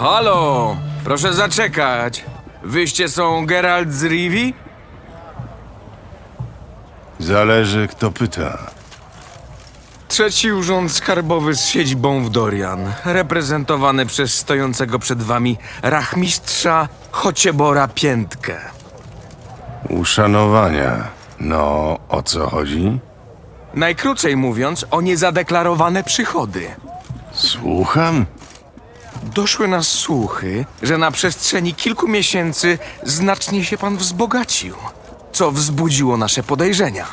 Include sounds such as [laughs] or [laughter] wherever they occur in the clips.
Halo, proszę zaczekać. Wyście są Geralt z Rivi? Zależy, kto pyta. Trzeci urząd skarbowy z siedzibą w Dorian, reprezentowany przez stojącego przed wami rachmistrza Chociebora Piętkę. Uszanowania. No, o co chodzi? Najkrócej mówiąc, o niezadeklarowane przychody. Słucham? Doszły nas słuchy, że na przestrzeni kilku miesięcy znacznie się pan wzbogacił, co wzbudziło nasze podejrzenia.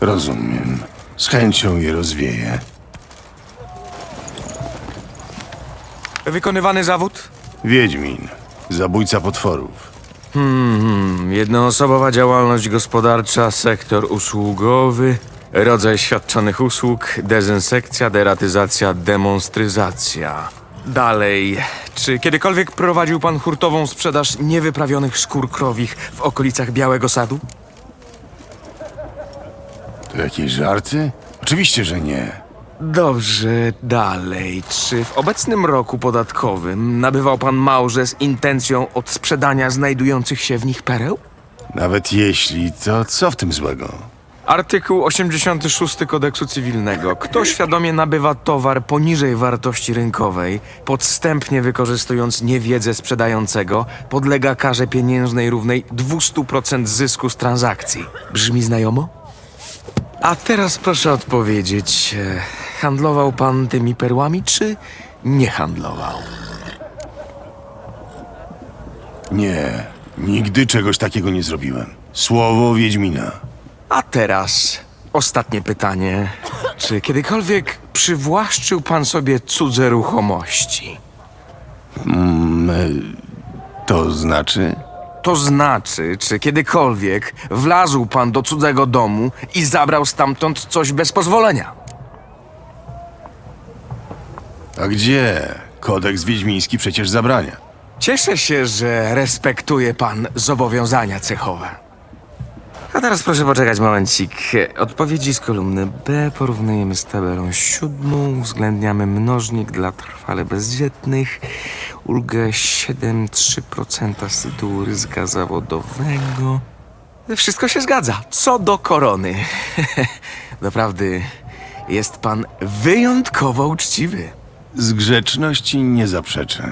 Rozumiem. Z chęcią je rozwieję. Wykonywany zawód? Wiedźmin. Zabójca potworów. Jednoosobowa działalność gospodarcza, sektor usługowy, rodzaj świadczonych usług, dezynsekcja, deratyzacja, demonstryzacja. Dalej, czy kiedykolwiek prowadził pan hurtową sprzedaż niewyprawionych skór krowich w okolicach Białego Sadu? To jakieś żarty? Oczywiście, że nie. Dobrze, dalej. Czy w obecnym roku podatkowym nabywał pan małże z intencją odsprzedania znajdujących się w nich pereł? Nawet jeśli, to co w tym złego? Artykuł 86 kodeksu cywilnego. Kto świadomie nabywa towar poniżej wartości rynkowej, podstępnie wykorzystując niewiedzę sprzedającego, podlega karze pieniężnej równej 200% zysku z transakcji. Brzmi znajomo? A teraz proszę odpowiedzieć, e, handlował pan tymi perłami, czy nie handlował? Nie, nigdy czegoś takiego nie zrobiłem. Słowo Wiedźmina. A teraz ostatnie pytanie. Czy kiedykolwiek przywłaszczył pan sobie cudze ruchomości? Mm, e, to znaczy? To znaczy, czy kiedykolwiek wlazł pan do cudzego domu i zabrał stamtąd coś bez pozwolenia? A gdzie? Kodeks wiedźmiński przecież zabrania. Cieszę się, że respektuje pan zobowiązania cechowe. A teraz proszę poczekać momencik. Odpowiedzi z kolumny B porównujemy z tabelą siódmą, uwzględniamy mnożnik dla trwale bezdzietnych, ulgę 7,3% z tytułu ryzyka zawodowego. Wszystko się zgadza. Co do korony. [laughs] Doprawdy, jest pan wyjątkowo uczciwy. Z grzeczności nie zaprzeczę.